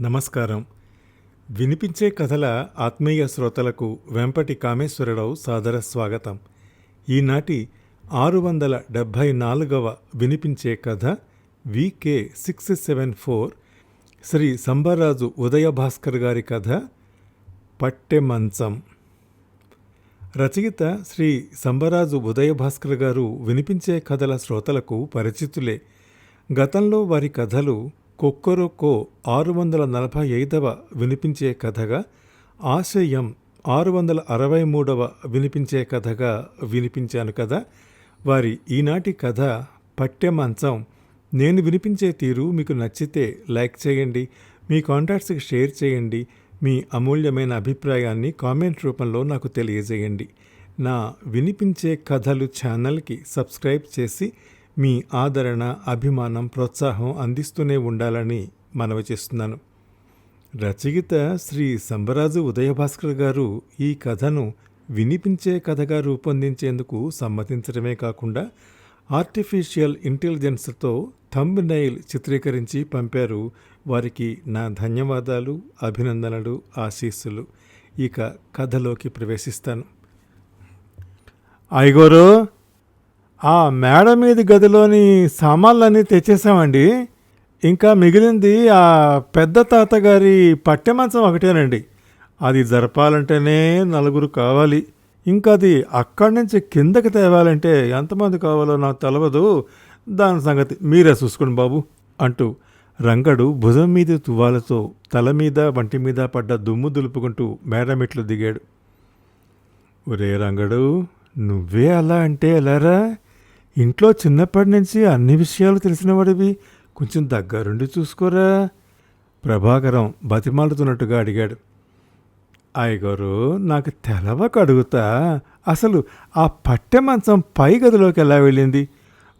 నమస్కారం. వినిపించే కథల ఆత్మీయ శ్రోతలకు వెంపటి కామేశ్వరరావు సాదర స్వాగతం. ఈనాటి ఆరు వందల డెబ్భై నాలుగవ వినిపించే కథ V K six seven four Sri Sambaraju Udayabhaskar గారి కథ పట్టె మంచం రచయిత శ్రీ సంబరాజు ఉదయ భాస్కర్ గారు వినిపించే కథల శ్రోతలకు పరిచితులే. గతంలో వారి కథలు కొక్కరొక్కో ఆరు వందల నలభై ఐదవ వినిపించే కథగా ఆశయం ఆరు వందల అరవై మూడవ వినిపించే కథగా వినిపించాను కదా. వారి ఈనాటి కథ పట్టెమంచం. నేను వినిపించే తీరు మీకు నచ్చితే లైక్ చేయండి మీ కాంటాక్ట్స్కి షేర్ చేయండి మీ అమూల్యమైన అభిప్రాయాన్ని కామెంట్ రూపంలో నాకు తెలియజేయండి. నా వినిపించే కథలు ఛానల్కి సబ్స్క్రైబ్ చేసి మీ ఆదరణ అభిమానం ప్రోత్సాహం అందిస్తూనే ఉండాలని మనవి చేస్తున్నాను. రచయిత శ్రీ సంబరాజు ఉదయభాస్కర్ గారు ఈ కథను వినిపించే కథగా రూపొందించేందుకు సమ్మతించడమే కాకుండా ఆర్టిఫిషియల్ ఇంటెలిజెన్స్తో థంబ్ నైల్ చిత్రీకరించి పంపారు. వారికి నా ధన్యవాదాలు అభినందనలు ఆశీస్సులు. ఇక కథలోకి ప్రవేశిస్తాను. ఐగోరో ఆ మేడ మీది గదిలోని సామాన్లన్నీ తెచ్చేసామండి. ఇంకా మిగిలింది ఆ పెద్ద తాతగారి పట్టెమంచం ఒకటేనండి. అది జరపాలంటేనే నలుగురు కావాలి. ఇంకా అది అక్కడి నుంచి కిందకి తేవాలంటే ఎంతమంది కావాలో నాకు తెలవదు. దాని సంగతి మీరే చూసుకోండి బాబు అంటూ రంగడు భుజం మీద తువ్వాలతో తల మీద వంటి మీద పడ్డ దుమ్ము దులుపుకుంటూ మేడమిట్లు దిగాడు. ఒరే రంగడు నువ్వే అలా అంటే ఎలారా? ఇంట్లో చిన్నప్పటి నుంచి అన్ని విషయాలు తెలిసినవాడివి. కొంచెం దగ్గరుండి చూసుకోరా. ప్రభాకరం బతిమాలుతున్నట్టుగా అడిగాడు. అయ్యగారు నాకు తెలవక అడుగుతా. అసలు ఆ పట్టె మంచం పై గదిలోకి ఎలా వెళ్ళింది?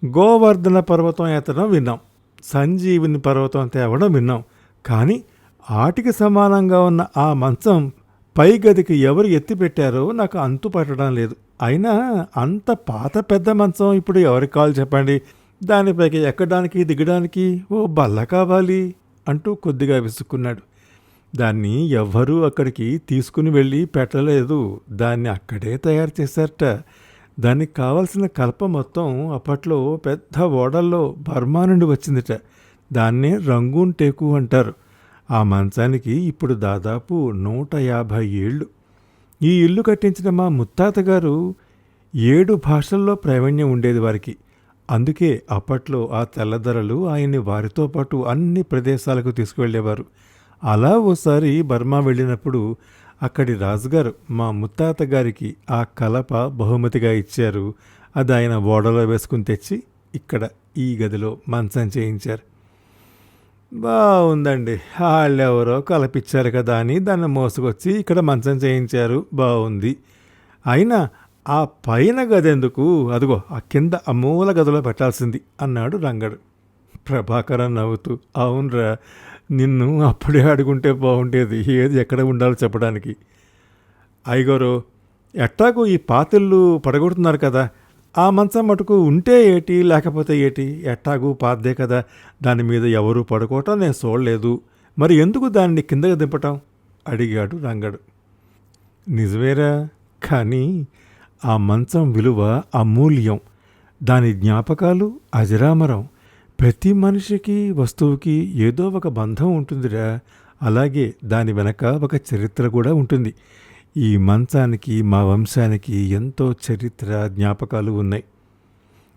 గోవర్ధన పర్వతం ఎత్తడం విన్నాం. సంజీవిని పర్వతం తేవడం విన్నాం. కానీ ఆటికి సమానంగా ఉన్న ఆ మంచం పై గదికి ఎవరు ఎత్తిపెట్టారో నాకు అంతు పట్టడం లేదు. అయినా అంత పాత పెద్ద మంచం ఇప్పుడు ఎవరికి కావాలి చెప్పండి? దానిపైకి ఎక్కడానికి దిగడానికి ఓ బల్ల కావాలి అంటూ కొద్దిగా విసుక్కున్నాడు. దాన్ని ఎవ్వరూ అక్కడికి తీసుకుని వెళ్ళి పెట్టలేదు. దాన్ని అక్కడే తయారు చేశారట. దానికి కావలసిన కలప మొత్తం అప్పట్లో పెద్ద ఓడల్లో బర్మా నుండి వచ్చిందిట. దాన్నే రంగూన్ టేకు అంటారు. ఆ మంచానికి ఇప్పుడు దాదాపు నూట యాభై ఏళ్ళు. ఈ ఇల్లు కట్టించిన మా ముత్తాత గారు ఏడు భాషల్లో ప్రావీణ్యం ఉండేది వారికి. అందుకే అప్పట్లో ఆ తెల్లదొరలు ఆయన్ని వారితో పాటు అన్ని ప్రదేశాలకు తీసుకువెళ్ళేవారు. అలా ఓసారి బర్మా వెళ్ళినప్పుడు అక్కడి రాజుగారు మా ముత్తాత గారికి ఆ కలప బహుమతిగా ఇచ్చారు. అది ఆయన ఓడలో వేసుకుని తెచ్చి ఇక్కడ ఈ గదిలో మంచం చేయించారు. బాగుందండి వాళ్ళెవరో కలపిచ్చారు కదా అని దాన్ని మోసుకొచ్చి ఇక్కడ మంచం చేయించారు. బాగుంది అయినా ఆ పైన గది ఎందుకు అదిగో ఆ కింద అమూల గదిలో పెట్టాల్సింది అన్నాడు రంగడు. ప్రభాకరన్ నవ్వుతూ అవునరా నిన్ను అప్పుడే అడుగుంటే బాగుండేది ఏది ఎక్కడ ఉండాలో చెప్పడానికి. అయ్యగారు ఎట్టాకు ఈ పాతిళ్ళు పడగొడుతున్నారు కదా. ఆ మంచం మటుకు ఉంటే ఏటి లేకపోతే ఏటి? ఎట్టాగు పార్దే కదా. దాని మీద ఎవరు పడుకోవటం నేను చూడలేదు. మరి ఎందుకు దాన్ని కిందకి దింపటం? అడిగాడు రంగడు. నిజమేరా కానీ ఆ మంచం విలువ అమూల్యం. దాని జ్ఞాపకాలు అజరామరం. ప్రతి మనిషికి వస్తువుకి ఏదో ఒక బంధం ఉంటుందిరా. అలాగే దాని వెనక ఒక చరిత్ర కూడా ఉంటుంది. ఈ మంచానికి మా వంశానికి ఎంతో చరిత్ర జ్ఞాపకాలు ఉన్నాయి.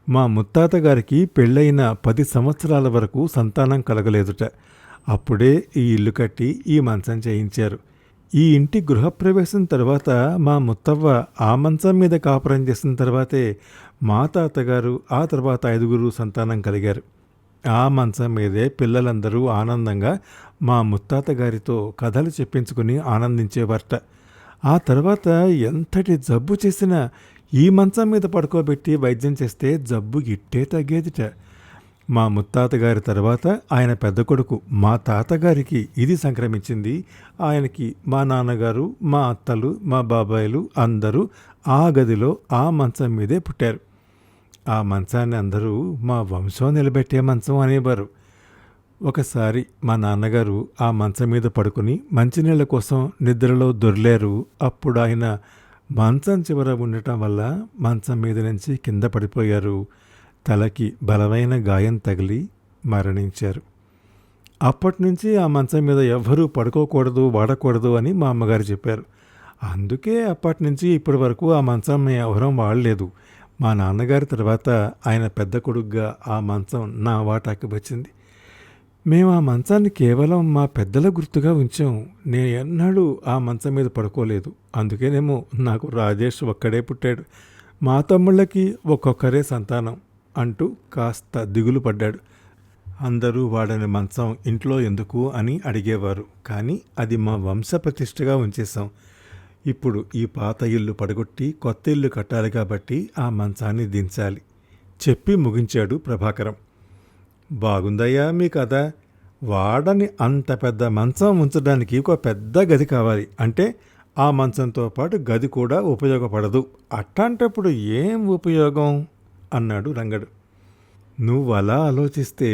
మా ముత్తాత గారికి పెళ్ళైన పది సంవత్సరాల వరకు సంతానం కలగలేదుట. అప్పుడే ఈ ఇల్లు కట్టి ఈ మంచం చేయించారు. ఈ ఇంటి గృహప్రవేశం తర్వాత మా ముత్తవ్వ ఆ మంచం మీద కాపురం చేసిన తర్వాతే మా తాతగారు ఆ తర్వాత ఐదుగురు సంతానం కలిగారు. ఆ మంచం మీదే పిల్లలందరూ ఆనందంగా మా ముత్తాత గారితో కథలు చెప్పించుకుని ఆనందించేవారట. ఆ తర్వాత ఎంతటి జబ్బు చేసినా ఈ మంచం మీద పడుకోబెట్టి వైద్యం చేస్తే జబ్బు ఇట్టే తగ్గేదిట. మా ముత్తాత గారి తర్వాత ఆయన పెద్ద కొడుకు మా తాతగారికి ఇది సంక్రమించింది. ఆయనకి మా నాన్నగారు మా అత్తలు మా బాబాయిలు అందరూ ఆ గదిలో ఆ మంచం మీదే పుట్టారు. ఆ మంచాన్ని అందరూ మా వంశం నిలబెట్టే మంచం అనేవారు. ఒకసారి మా నాన్నగారు ఆ మంచం మీద పడుకుని మంచినీళ్ళ కోసం నిద్రలో దొర్లేరు. అప్పుడు ఆయన మంచం చివర ఉండటం వల్ల మంచం మీద నుంచి కింద పడిపోయారు. తలకి బలమైన గాయం తగిలి మరణించారు. అప్పటి నుంచి ఆ మంచం మీద ఎవ్వరూ పడుకోకూడదు వాడకూడదు అని మా అమ్మగారు చెప్పారు. అందుకే అప్పటి నుంచి ఇప్పటి వరకు ఆ మంచం ఎవరం వాడలేదు. మా నాన్నగారి తర్వాత ఆయన పెద్ద కొడుగ్గా ఆ మంచం నా వాటాకి వచ్చింది. మేము ఆ మంచాన్ని కేవలం మా పెద్దల గుర్తుగా ఉంచాం. నేను ఎన్నాడు ఆ మంచం మీద పడుకోలేదు. అందుకేనేమో నాకు రాజేష్ ఒక్కడే పుట్టాడు. మా తమ్ముళ్ళకి ఒక్కొక్కరే సంతానం అంటూ కాస్త దిగులు పడ్డాడు. అందరూ వాడని మంచం ఇంట్లో ఎందుకు అని అడిగేవారు. కానీ అది మా వంశ ప్రతిష్టగా ఉంచేశాం. ఇప్పుడు ఈ పాత ఇల్లు పడగొట్టి కొత్త ఇల్లు కట్టాలి కాబట్టి ఆ మంచాన్ని దించాలి. చెప్పి ముగించాడు ప్రభాకరం. బాగుందయ్యా మీ కథ. వాడని అంత పెద్ద మంచం ఉంచడానికి ఒక పెద్ద గది కావాలి. అంటే ఆ మంచంతో పాటు గది కూడా ఉపయోగపడదు. అట్లాంటప్పుడు ఏం ఉపయోగం? అన్నాడు రంగడు. నువ్వు అలా ఆలోచిస్తే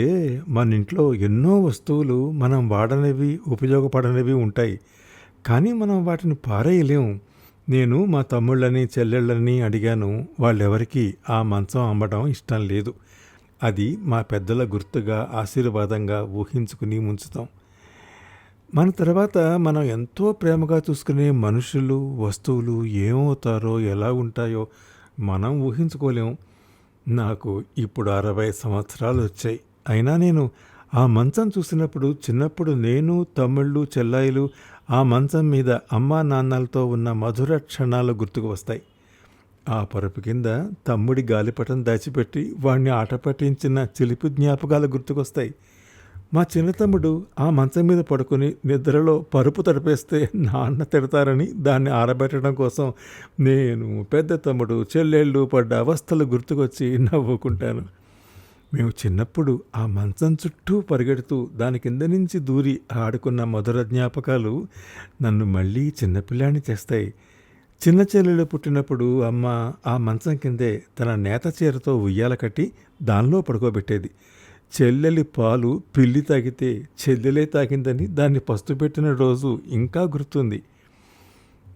మన ఇంట్లో ఎన్నో వస్తువులు మనం వాడనివి ఉపయోగపడనివి ఉంటాయి. కానీ మనం వాటిని పారేయలేం. నేను మా తమ్ముళ్ళని చెల్లెళ్ళని అడిగాను. వాళ్ళెవరికీ ఆ మంచం అమ్మడం ఇష్టం లేదు. అది మా పెద్దల గుర్తుగా ఆశీర్వాదంగా ఊహించుకుని ఉంచుతాం మన తర్వాత మనం ఎంతో ప్రేమగా చూసుకునే మనుషులు వస్తువులు ఏమవుతారో ఎలా ఉంటాయో మనం ఊహించుకోలేం నాకు ఇప్పుడు అరవై సంవత్సరాలు వచ్చాయి. అయినా నేను ఆ మంచం చూసినప్పుడు చిన్నప్పుడు నేను తమ్ముళ్ళు చెల్లాయిలు ఆ మంచం మీద అమ్మా నాన్నలతో ఉన్న మధుర క్షణాలు గుర్తుకు వస్తాయి. ఆ పరుపు కింద తమ్ముడి గాలిపటం దాచిపెట్టి వాణ్ణి ఆట పట్టించిన చిలిపి జ్ఞాపకాలు గుర్తుకొస్తాయి. మా చిన్న తమ్ముడు ఆ మంచం మీద పడుకుని నిద్రలో పరుపు తడిపేస్తే నాన్న తిడతారని దాన్ని ఆరబెట్టడం కోసం నేను పెద్ద తమ్ముడు చెల్లెళ్ళు పడ్డ అవస్థలు గుర్తుకొచ్చి నవ్వుకుంటాను. మేము చిన్నప్పుడు ఆ మంచం చుట్టూ పరిగెడుతూ దాని కింద నుంచి దూరి ఆడుకున్న మధుర జ్ఞాపకాలు నన్ను మళ్ళీ చిన్నపిల్లాన్ని చేస్తాయి. చిన్న చెల్లెలు పుట్టినప్పుడు అమ్మ ఆ మంచం కిందే తన నేత చీరతో ఉయ్యాల కట్టి దానిలో పడుకోబెట్టేది. చెల్లెలి పాలు పిల్లి తాగితే చెల్లెలే తాగిందని దాన్ని పస్తు పెట్టిన రోజు ఇంకా గుర్తుంది.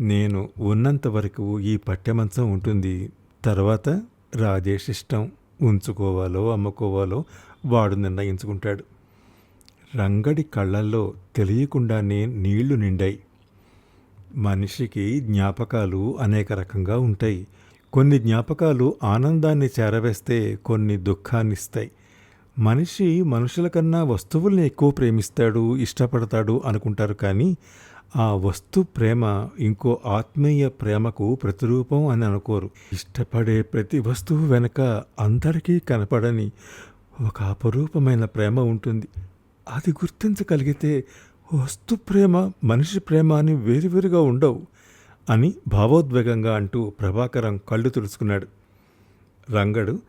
నేను ఉన్నంత వరకు ఈ పట్టెమంచం ఉంటుంది. తర్వాత రాజేష్ ఇష్టం ఉంచుకోవాలో అమ్ముకోవాలో వాడు నిర్ణయించుకుంటాడు. రంగడి కళ్ళల్లో తెలియకుండానే నీళ్ళు నిండాయి. మనిషికి జ్ఞాపకాలు అనేక రకంగా ఉంటాయి. కొన్ని జ్ఞాపకాలు ఆనందాన్ని చేరవేస్తే కొన్ని దుఃఖాన్నిస్తాయి. మనిషి మనుషుల కన్నా వస్తువుల్ని ఎక్కువ ప్రేమిస్తాడు ఇష్టపడతాడు అనుకుంటారు కానీ ఆ వస్తు ప్రేమ ఇంకో ఆత్మీయ ప్రేమకు ప్రతిరూపం అని అనుకోరు. ఇష్టపడే ప్రతి వస్తువు వెనక అందరికీ కనపడని ఒక అపరూపమైన ప్రేమ ఉంటుంది. అది గుర్తించగలిగితే వస్తు ప్రేమ మనిషి ప్రేమ అని వేరువేరుగా ఉండవు అని భావోద్వేగంగా అంటూ ప్రభాకరం కళ్ళు తుడుచుకున్నాడు. రంగడు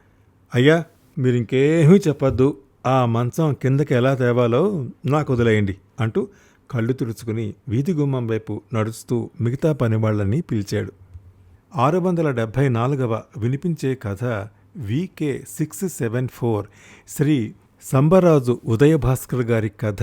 అయ్యా మీరు ఇంకేమీ చెప్పొద్దు. ఆ మంచం కిందకి ఎలా తేవాలో నాకు వదిలేయండి అంటూ కళ్ళు తుడుచుకుని వీధి గుమ్మం వైపు నడుస్తూ మిగతా పనివాళ్ళని పిలిచాడు. ఆరు వందల డెబ్భై నాలుగవ వినిపించే కథ V K six seven four Sri Sambaraju Udayabhaskar గారి కథ